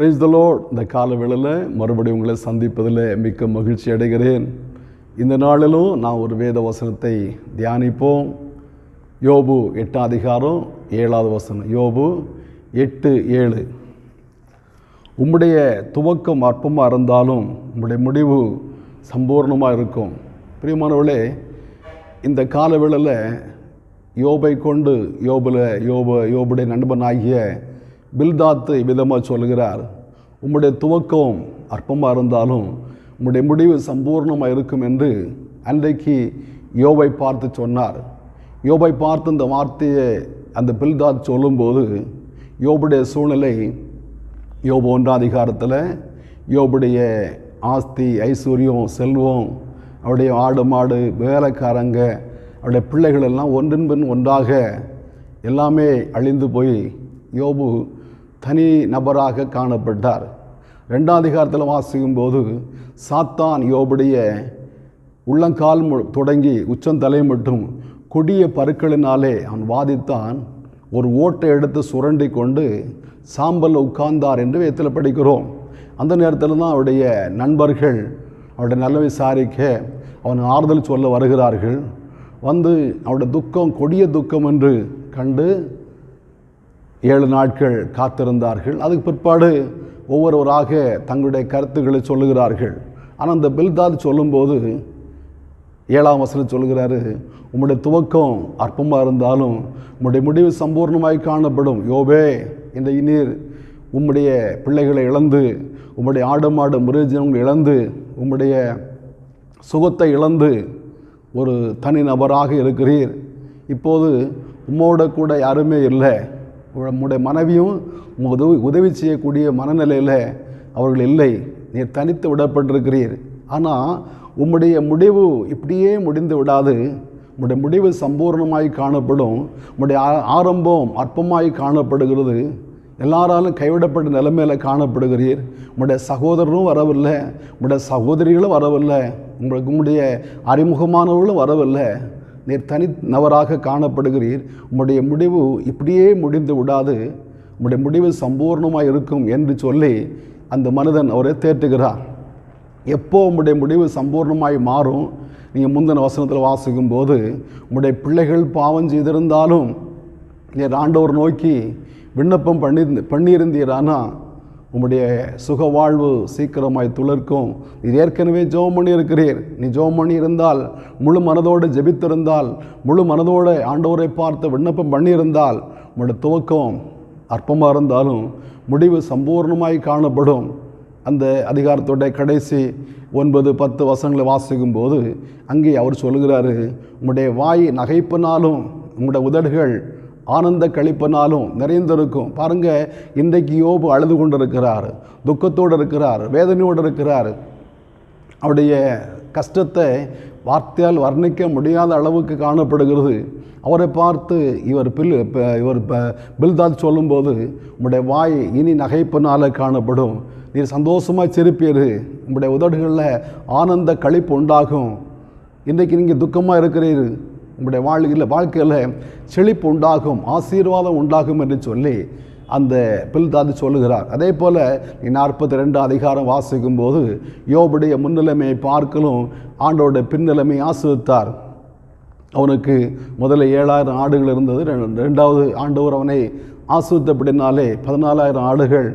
Praise the load இந்த கால வேளையில் மறுபடியும் உங்களை சந்திப்பதில் மிக்க மகிழ்ச்சி அடைகிறேன். இந்த நாளிலும் நான் ஒரு வேத வசனத்தை தியானிப்போம். யோபு எட்டாம் அதிகாரம் ஏழாவது வசனம். யோபு எட்டு ஏழு. உம்முடைய துவக்கம் அற்பமாக இருந்தாலும் உம்முடைய முடிவு சம்பூர்ணமாக இருக்கும். பிரியமானவர்களே இந்த காலவேளையில் யோபை கொண்டு யோபில் யோப யோபுடைய நண்பனாகிய பில்தாத்து விதமாக சொல்கிறார் உம்முடைய துவக்கம் அற்பமாக இருந்தாலும் உம்முடைய முடிவு சம்பூர்ணமாக இருக்கும் என்று அன்றைக்கு யோபை பார்த்து சொன்னார். யோபை பார்த்து இந்த வார்த்தையை அந்த பில்தாத் சொல்லும்போது யோபுடைய சூழ்நிலை யோபு ஒன்றாம் அதிகாரத்தில் யோபுடைய ஆஸ்தி ஐஸ்வர்யம் செல்வம் அவருடைய ஆடு மாடு வேலைக்காரங்க அவருடைய பிள்ளைகள் எல்லாம் ஒன்றின் பின் ஒன்றாக எல்லாமே அழிந்து போய் யோபு தனி நபராக காணப்பட்டார். ரெண்டாம் அதிகாரத்தில் வாசிக்கும்போது சாத்தான் யோபுடைய உள்ளங்கால் மு- தொடங்கி உச்சந்தலை மட்டும் கொடிய பருக்களினாலே அவன் வாதித்தான். ஒரு ஓட்டை எடுத்து சுரண்டி கொண்டு சாம்பல் உட்கார்ந்தார் என்று வேத்தில் படிக்கிறோம். அந்த நேரத்தில் தான் அவருடைய நண்பர்கள் அவருடைய நல்ல விசாரிக்க அவன் ஆறுதல் சொல்ல வருகிறார்கள். வந்து அவருடைய துக்கம் கொடிய துக்கம் என்று கண்டு ஏழு நாட்கள் காத்திருந்தார்கள். அதுக்கு பிற்பாடு ஒவ்வொருவராக தங்களுடைய கருத்துக்களை சொல்லுகிறார்கள். ஆனால் அந்த பில்தாத் சொல்லும்போது ஏழாம் வசனம் சொல்கிறாரு உம்முடைய துவக்கம் அற்பமாக இருந்தாலும் உம்முடைய முடிவு சம்பூர்ணமாய் காணப்படும். யோபே இந்த நீர் உம்முடைய பிள்ளைகளை இழந்து உம்முடைய ஆடு மாடு மிருகஜனங்களை இழந்து உம்முடைய சுகத்தை இழந்து ஒரு தனி நபராக இருக்கிறீர். இப்போது உம்மோட கூட யாருமே இல்லை. உம்முடைய மனைவியும் உமக்கு உதவி உதவி செய்யக்கூடிய மனநிலையில் அவர்கள் இல்லை. நீர் தனித்து விடப்பட்டிருக்கிறீர். ஆனால் உம்முடைய முடிவு இப்படியே முடிந்து விடாது. உம்முடைய முடிவு சம்பூர்ணமாய் காணப்படும். உம்முடைய ஆ- ஆரம்பம் அற்பமாய் காணப்படுகிறது. எல்லாராலும் கைவிடப்பட்ட நிலைமையில் காணப்படுகிறீர். உங்களுடைய சகோதரரும் வரவில்லை. உங்களுடைய சகோதரிகளும் வரவில்லை. உங்களுக்கு உங்களுடைய அறிமுகமானவர்களும் வரவில்லை. நீர் தனி நபராக காணப்படுகிறீர். உம்முடைய முடிவு இப்படியே முடிந்து விடாது. உம்முடைய முடிவு சம்பூர்ணமாக இருக்கும் என்று சொல்லி அந்த மனிதன் அவரை தேற்றுகிறார். எப்போ உம்முடைய முடிவு சம்பூர்ணமாய் மாறும்? நீங்கள் முந்தின வசனத்தில் வாசிக்கும் போது உம்முடைய பிள்ளைகள் பாவம் செய்திருந்தாலும் நீர் ஆண்டவர் நோக்கி விண்ணப்பம் பண்ணி பண்ணியிருந்தீரானா? உம்முடைய சுக வாழ்வு சீக்கிரமாய் துளிர்க்கும். நீர் ஏற்கனவே ஜோம் பண்ணியிருக்கிறீர். நீ ஜோம் பண்ணி இருந்தால் முழு மனதோடு ஜெபித்திருந்தால் முழு மனதோடு ஆண்டவரை பார்த்து விண்ணப்பம் பண்ணியிருந்தால் உம்முடைய துவக்கம் அற்பமாக இருந்தாலும் முடிவு சம்பூர்ணமாய் காணப்படும். அந்த அதிகாரத்தோட கடைசி ஒன்பது பத்து வசங்களை வாசிக்கும் போது அங்கே அவர் சொல்கிறாரு உங்களுடைய வாய் நகைப்பினாலும் உங்களுடைய உதடுகள் ஆனந்த கழிப்பினாலும் நிறைந்திருக்கும். பாருங்க இன்றைக்கு யோபு அழுது கொண்டிருக்கிறார் துக்கத்தோடு இருக்கிறார் வேதனையோடு இருக்கிறார். அவருடைய கஷ்டத்தை வார்த்தையால் வர்ணிக்க முடியாத அளவுக்கு காணப்படுகிறது. அவரை பார்த்து இவர் பில் இப்போ இவர் ப- சொல்லும்போது உங்களுடைய வாய் இனி நகைப்பினால காணப்படும். நீர் சந்தோஷமாக சிரிப்பீர். உங்களுடைய உதடுகளில் ஆனந்த கழிப்பு உண்டாகும். இன்றைக்கு நீங்கள் துக்கமாக இருக்கிறீர். உங்களுடைய வாழ்க்கையில் வாழ்க்கையில் செழிப்பு உண்டாகும் ஆசீர்வாதம் உண்டாகும் என்று சொல்லி அந்த பில்தாது சொல்லுகிறார். அதே போல் நீ நாற்பத்தி ரெண்டு அதிகாரம் வாசிக்கும் போது யோபுடைய முன்னிலைமையை பார்க்கலும் ஆண்டோட பின்னிலைமையை ஆசிரித்தார் அவனுக்கு முதல்ல ஏழாயிரம் ஆடுகள் இருந்தது ரெண்டு- ரெண்டாவது ஆண்டவர் அவனை ஆசிரித்தப்படினாலே பதினாலாயிரம் ஆடுகள்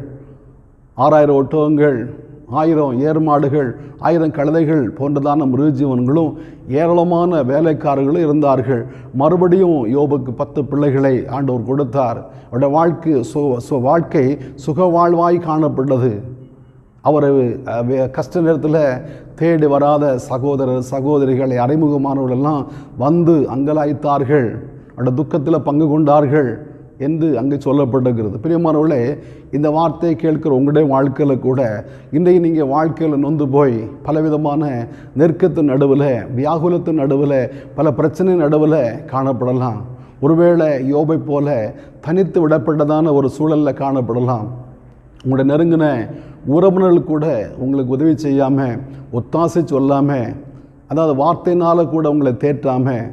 ஆறாயிரம் ஒட்டகங்கள் ஆயிரம் ஏர்மாடுகள் ஆயிரம் கழுதைகள் போன்றதான மிருஜீவன்களும் ஏராளமான வேலைக்காரர்களும் இருந்தார்கள். மறுபடியும் யோபுக்கு பத்து பிள்ளைகளை ஆண்டவர் கொடுத்தார். அவருடைய வாழ்க்கை சு சு வாழ்க்கை சுக வாழ்வாய் காணப்பட்டது. அவர் கஷ்ட நேரத்தில் தேடி வராத சகோதரர் சகோதரிகளை அறிமுகமானவர்களெல்லாம் வந்து அங்கலாய்த்தார்கள். அந்த துக்கத்தில் பங்கு கொண்டார்கள். என்று அங்கே சொல்லப்பட்டிருக்கிறது. பிரியமானவர்களே இந்த வார்த்தையை கேட்கிற உங்களுடைய வாழ்க்கையில் கூட இன்றைக்கு நீங்கள் வாழ்க்கையில் நொந்து போய் பலவிதமான நெருக்கத்தின் நடுவில் வியாகுலத்தின் நடுவில் பல பிரச்சனை நடுவில் காணப்படலாம். ஒருவேளை யோபை போல தனித்து விடப்பட்டதான ஒரு சூழலில் காணப்படலாம். உங்களுடைய நெருங்கின உறவினர்கள் கூட உங்களுக்கு உதவி செய்யாமல் ஒத்தாசை சொல்லாமல் அதாவது வார்த்தையினால் கூட உங்களை தேற்றாமல்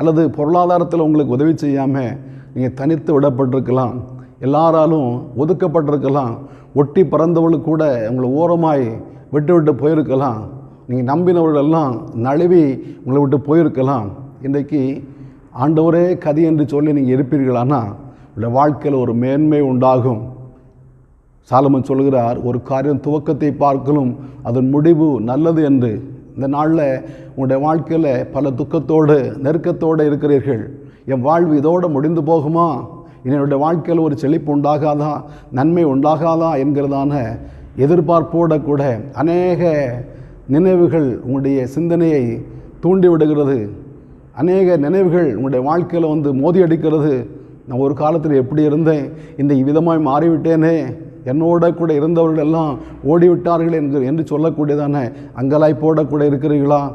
அல்லது பொருளாதாரத்தில் உங்களுக்கு உதவி செய்யாமல் நீங்கள் தனித்து விடப்பட்டிருக்கலாம். எல்லாராலும் ஒதுக்கப்பட்டிருக்கலாம். ஒட்டி பறந்தவர்கள் கூட உங்களை ஓரமாய் விட்டு விட்டு போயிருக்கலாம் நீங்கள் நம்பினவர்களெல்லாம் நழுவி உங்களை விட்டு போயிருக்கலாம். இன்றைக்கு ஆண்டவரே கதி என்று சொல்லி நீங்கள் இருப்பீர்களானா? உங்களுடைய வாழ்க்கையில் ஒரு மேன்மை உண்டாகும். சாலமன் சொல்கிறார் ஒரு காரியம் துவக்கத்தை பார்க்கலும் அதன் முடிவு நல்லது என்று. இந்த நாளில் உங்களுடைய வாழ்க்கையில் பல துக்கத்தோடு நெருக்கத்தோடு இருக்கிறீர்கள். என் வாழ்வு இதோடு முடிந்து போகுமா? என்னுடைய வாழ்க்கையில் ஒரு செழிப்பு உண்டாகாதா? நன்மை உண்டாகாதா? என்கிறதான எதிர்பார்ப்போட கூட அநேக நினைவுகள் உங்களுடைய சிந்தனையை தூண்டிவிடுகிறது அநேக நினைவுகள் உங்களுடைய வாழ்க்கையில் வந்து மோதி அடிக்கிறது. நான் ஒரு காலத்தில் எப்படி இருந்தேன்? இந்த விதமாய் மாறிவிட்டேனே? என்னோட கூட இருந்தவர்கள் எல்லாம் ஓடிவிட்டார்கள் என்று என்று சொல்லக்கூடியதான அங்கலாய்ப்போட கூட இருக்கிறீர்களா?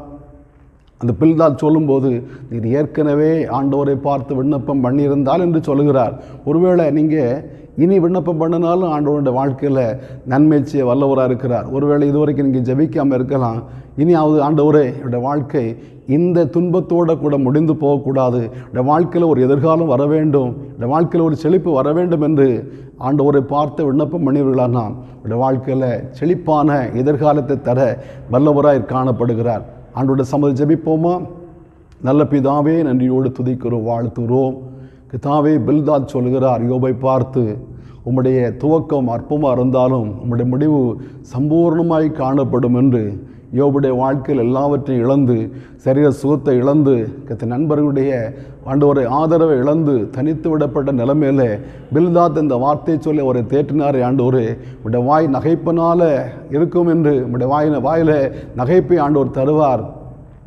அந்த பில்தால் சொல்லும்போது நீர் ஏற்கனவே ஆண்டவரை பார்த்து விண்ணப்பம் பண்ணியிருந்தால் என்று சொல்லுகிறார். ஒருவேளை நீங்கள் இனி விண்ணப்பம் பண்ணினாலும் ஆண்டவருடைய வாழ்க்கையில் நன்மை செய்ய வல்லவராக இருக்கிறார். ஒருவேளை இதுவரைக்கும் நீங்கள் ஜெபிக்காமல் இருக்கலாம். இனியாவது ஆண்டவரே என்னுடைய வாழ்க்கை இந்த துன்பத்தோடு கூட முடிந்து போகக்கூடாது. இந்த வாழ்க்கையில் ஒரு எதிர்காலம் வர வேண்டும். இந்த வாழ்க்கையில் ஒரு செழிப்பு வர வேண்டும் என்று ஆண்டவரை பார்த்து விண்ணப்பம் பண்ணியவர்களானால் இந்த வாழ்க்கையில் செழிப்பான எதிர்காலத்தை தர வல்லவராய் காணப்படுகிறார். ஆண்டோட சம்மதி ஜபிப்போமா? நல்ல பிதாவே நன்றியோடு துதிக்கிறோம் வாழ்த்துகிறோம். கிதாவே பில்தாத் சொல்கிறார் யோபை பார்த்து உம்முடைய துவக்கம் அற்பமாக இருந்தாலும் உம்முடைய முடிவு சம்பூர்ணமாய் காணப்படும் என்று யோபுடைய வாழ்க்கையில் எல்லாவற்றையும் இழந்து சரீர சுகத்தை இழந்து கத்த நண்பர்களுடைய ஆண்டவரை ஆதரவை இழந்து தனித்து விடப்பட்ட நிலைமையில் பில்தாத் இந்த வார்த்தையை சொல்லி அவரை தேற்றினார் ஆண்டவர். உடைய வாய் நகைப்பினால் இருக்கும் என்று உடைய வாயின வாயில் நகைப்பை ஆண்டவர் தருவார்.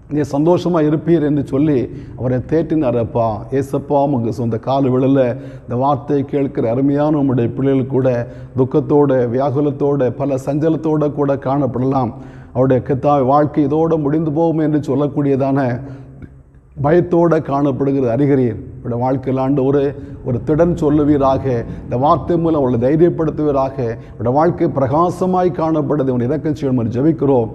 நீ சந்தோஷமாக இருப்பீர் என்று சொல்லி அவரை தேற்றினாரப்பா. ஏசப்பா உங்கள் சொந்த கால விழல. இந்த வார்த்தையை கேட்கிற அருமையான உங்களுடைய பிள்ளைகள் கூட துக்கத்தோட வியாகுலத்தோட பல சஞ்சலத்தோட கூட காணப்படலாம். அவருடைய கத்தாவை வாழ்க்கை இதோடு முடிந்து போகும் என்று சொல்லக்கூடியதான பயத்தோடு காணப்படுகிற அறிகிறீர். இவருடைய வாழ்க்கையில் ஆண்டு ஒரு ஒரு திடன் சொல்லுவீராக. இந்த வார்த்தை மூலம் அவளை தைரியப்படுத்துவீராக. இவருடைய வாழ்க்கை பிரகாசமாய் காணப்படுது. உன் இறக்கம் செய்யணும் ஜபிக்கிறோம்.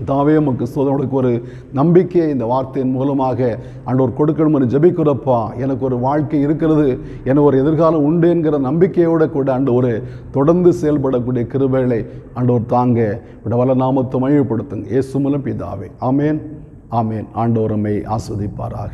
தாவே உமக்கு சோதனுக்கு ஒரு நம்பிக்கையை இந்த வார்த்தையின் மூலமாக ஆண்டவர் கொடுக்கணும்னு ஜபிக்கிறப்பா எனக்கு ஒரு வாழ்க்கை இருக்கிறது எனக்கு ஒரு எதிர்காலம் உண்டு என்கிற நம்பிக்கையோடு கூட ஆண்டவர் தொடர்ந்து செயல்படக்கூடிய கிருபைகளை ஆண்டவர் தாங்க. விட வல்ல நாமத்தை மழிவுபடுத்துங்க இயேசு மூலம் பிதாவே. ஆமேன். ஆமேன். ஆண்டோரமை ஆஸ்வதிப்பாராக.